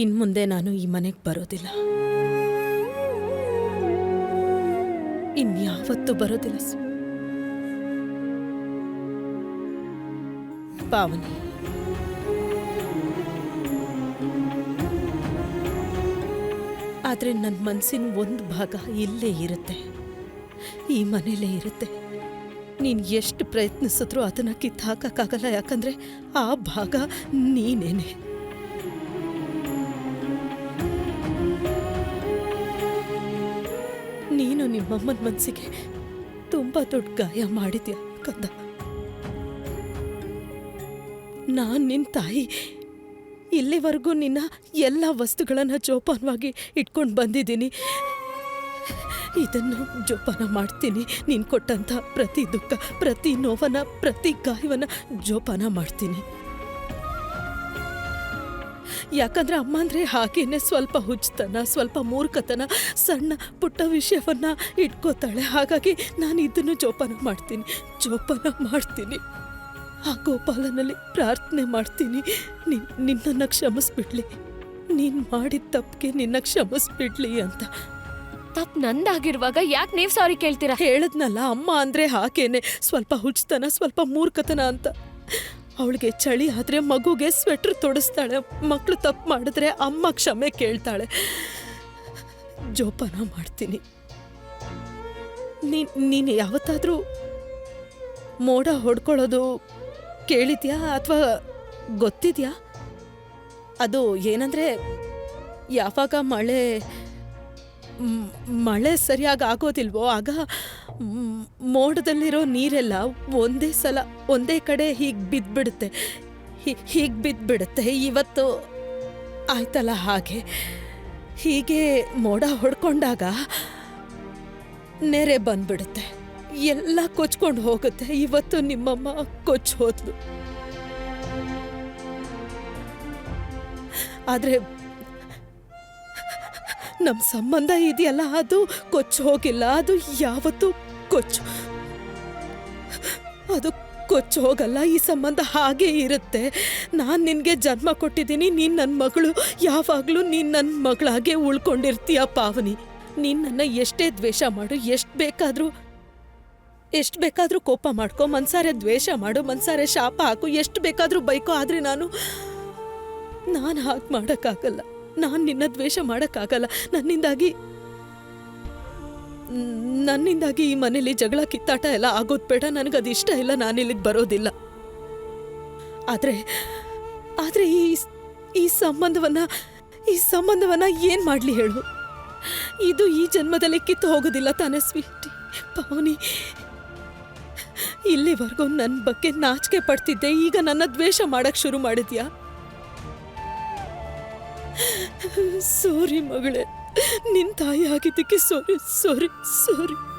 ಇನ್ ಮುಂದೆ ನಾನು ಈ ಮನೆಗೆ ಬರೋದಿಲ್ಲ. ಇನ್ಯಾವತ್ತೂ ಬರೋದಿಲ್ಲ ಪಾವನಿ. ಆದ್ರೆ ನನ್ನ ಮನಸ್ಸಿನ ಒಂದು ಭಾಗ ಇಲ್ಲೇ ಇರುತ್ತೆ. ಈ ಮನೇಲೇ ಇರುತ್ತೆ. ನೀನು ಎಷ್ಟು ಪ್ರಯತ್ನಿಸಿದ್ರೂ ಅದನ್ನ ಕಿತ್ತು ಹಾಕಕ್ಕಾಗಲ್ಲ ಯಾಕಂದ್ರೆ ಆ ಭಾಗ ನೀನೇನೆ. ನಿಮ್ಮಮ್ಮನ ಮನಸ್ಸಿಗೆ ತುಂಬಾ ದೊಡ್ಡ ಗಾಯ ಮಾಡಿದ್ಯಾ, ಕಂದ? ನಾನ್ ನಿನ್ ತಾಯಿ ಇಲ್ಲಿವರೆಗೂ ನಿನ್ನ ಎಲ್ಲ ವಸ್ತುಗಳನ್ನ ಜೋಪಾನವಾಗಿ ಇಟ್ಕೊಂಡು ಬಂದಿದ್ದೀನಿ. ಇದನ್ನು ಜೋಪಾನ ಮಾಡ್ತೀನಿ. ನೀನು ಕೊಟ್ಟಂಥ ಪ್ರತಿ ದುಃಖ, ಪ್ರತಿ ನೋವನ್ನು, ಪ್ರತಿ ಗಾಯವನ್ನು ಜೋಪಾನ ಮಾಡ್ತೀನಿ. ಯಾಕಂದ್ರೆ ಅಮ್ಮ ಅಂದ್ರೆ ಹಾಗೇನೆ ಸ್ವಲ್ಪ ಹುಚ್ಚತನ ಸ್ವಲ್ಪ ಮೂರ್ಖತನ ಸಣ್ಣ ಪುಟ್ಟ ವಿಷಯವನ್ನ ಇಟ್ಕೋತಾಳೆ. ಹಾಗಾಗಿ ನಾನು ಇದನ್ನು ಜೋಪಾನ ಮಾಡ್ತೀನಿ ಜೋಪಾನ ಮಾಡ್ತೀನಿ. ಆ ಗೋಪಾಲನಲ್ಲಿ ಪ್ರಾರ್ಥನೆ ಮಾಡ್ತೀನಿ. ನಿನ್ ನಿನ್ನನ್ನು ಕ್ಷಮಿಸ್ಬಿಡ್ಲಿ. ನೀನ್ ಮಾಡಿದ ತಪ್ಪಿಗೆ ನಿನ್ನ ಕ್ಷಮಿಸ್ಬಿಡ್ಲಿ ಅಂತ. ತಪ್ಪು ನಂದಾಗಿರುವಾಗ ಯಾಕೆ ನೀವು ಸಾರಿ ಕೇಳ್ತೀರಾ? ಹೇಳದ್ನಲ್ಲ ಅಮ್ಮ ಅಂದ್ರೆ ಹಾಕೇನೆ ಸ್ವಲ್ಪ ಹುಚ್ಚತನ ಸ್ವಲ್ಪ ಮೂರ್ಖತನ ಅಂತ. ಅವಳಿಗೆ ಚಳಿ ಆದರೆ ಮಗುಗೆ ಸ್ವೆಟ್ರ್ ತೊಡಿಸ್ತಾಳೆ. ಮಕ್ಕಳು ತಪ್ಪು ಮಾಡಿದ್ರೆ ಅಮ್ಮ ಕ್ಷಮೆ ಕೇಳ್ತಾಳೆ. ಜೋಪಾನ ಮಾಡ್ತೀನಿ. ನೀ ನೀನು ಯಾವತ್ತಾದರೂ ಮೋಡ ಹೊಡ್ಕೊಳ್ಳೋದು ಕೇಳಿದ್ಯಾ ಅಥವಾ ಗೊತ್ತಿದ್ಯಾ? ಅದು ಏನಂದ್ರೆ, ಯಾವಾಗ ಮಳೆ ಮಳೆ ಸರಿಯಾಗಿ ಆಗೋದಿಲ್ವೋ? ಆಗ ಮೋಡದಲ್ಲಿರೋ ನೀರೆಲ್ಲ ಒಂದೇ ಸಲ, ಒಂದೇ ಕಡೆ ಹೀಗೆ ಬಿದ್ದುಬಿಡುತ್ತೆ ಹೀಗೆ ಬಿದ್ದುಬಿಡುತ್ತೆ ಇವತ್ತು ಆಯ್ತಲ್ಲ ಹಾಗೆ? ಹೀಗೆ ಮೋಡ ಹೊಡ್ಕೊಂಡಾಗ ನೆರೆ ಬಂದ್ಬಿಡುತ್ತೆ. ಎಲ್ಲ ಕೊಚ್ಕೊಂಡು ಹೋಗುತ್ತೆ. ಇವತ್ತು ನಿಮ್ಮಮ್ಮ ಕೊಚ್ಚಿ ಹೋದ್ಲು. ಆದ್ರೆ ನಮ್ಮ ಸಂಬಂಧ ಇದೆಯಲ್ಲ? ಅದು ಕೊಚ್ಚು ಹೋಗಿಲ್ಲ. ಅದು ಯಾವತ್ತೂ ಕೊಚ್ಚು. ಅದು ಕೊಚ್ಚು ಹೋಗಲ್ಲ. ಈ ಸಂಬಂಧ ಹಾಗೇ ಇರುತ್ತೆ. ನಾನು ನಿನಗೆ ಜನ್ಮ ಕೊಟ್ಟಿದ್ದೀನಿ. ನೀನು ನನ್ನ ಮಗಳು. ಯಾವಾಗಲೂ ನೀನು ನನ್ನ ಮಗಳಾಗೆ ಉಳ್ಕೊಂಡಿರ್ತೀಯ ಪಾವನಿ. ನೀನು ಎಷ್ಟೇ ದ್ವೇಷ ಮಾಡು. ಎಷ್ಟು ಬೇಕಾದರೂ ಎಷ್ಟು ಬೇಕಾದರೂ ಕೋಪ ಮಾಡ್ಕೊ. ಮನ್ಸಾರೆ ದ್ವೇಷ ಮಾಡು. ಮನ್ಸಾರೆ ಶಾಪ ಹಾಕು. ಎಷ್ಟು ಬೇಕಾದರೂ ಬೈಕೋ. ಆದರೆ ನಾನು ನಾನು ಹಾಗೆ ಮಾಡೋಕ್ಕಾಗಲ್ಲ. ನಾನು ನಿನ್ನ ದ್ವೇಷ ಮಾಡೋಕ್ಕಾಗಲ್ಲ. ನನ್ನಿಂದಾಗಿ ನನ್ನಿಂದಾಗಿ ಈ ಮನೇಲಿ ಜಗಳ, ಕಿತ್ತಾಟ ಎಲ್ಲ ಆಗೋದು ಬೇಡ. ನನಗದು ಇಷ್ಟ ಇಲ್ಲ ನಾನು ಇಲ್ಲಿಗೆ ಬರೋದಿಲ್ಲ. ಆದರೆ ಆದರೆ ಈ ಈ ಸಂಬಂಧವನ್ನ ಈ ಸಂಬಂಧವನ್ನ ಏನು ಮಾಡಲಿ ಹೇಳು? ಇದು ಈ ಜನ್ಮದಲ್ಲಿ ಕಿತ್ತು ಹೋಗೋದಿಲ್ಲ ತಾನೇ, ಸ್ವೀಟಿ. ಪವನಿ, ಇಲ್ಲಿವರೆಗೂ ನನ್ನ ಬಗ್ಗೆ ನಾಚಿಕೆ ಪಡ್ತಿದ್ದೆ. ಈಗ ನನ್ನ ದ್ವೇಷ ಮಾಡಕ್ ಶುರು ಮಾಡಿದ್ಯಾ? ಸಾರಿ ಮಗಳೇ. ನಿನ್ ತಾಯಿ ಆಗಿದ್ದಕ್ಕೆ ಸಾರಿ ಸಾರಿ ಸಾರಿ.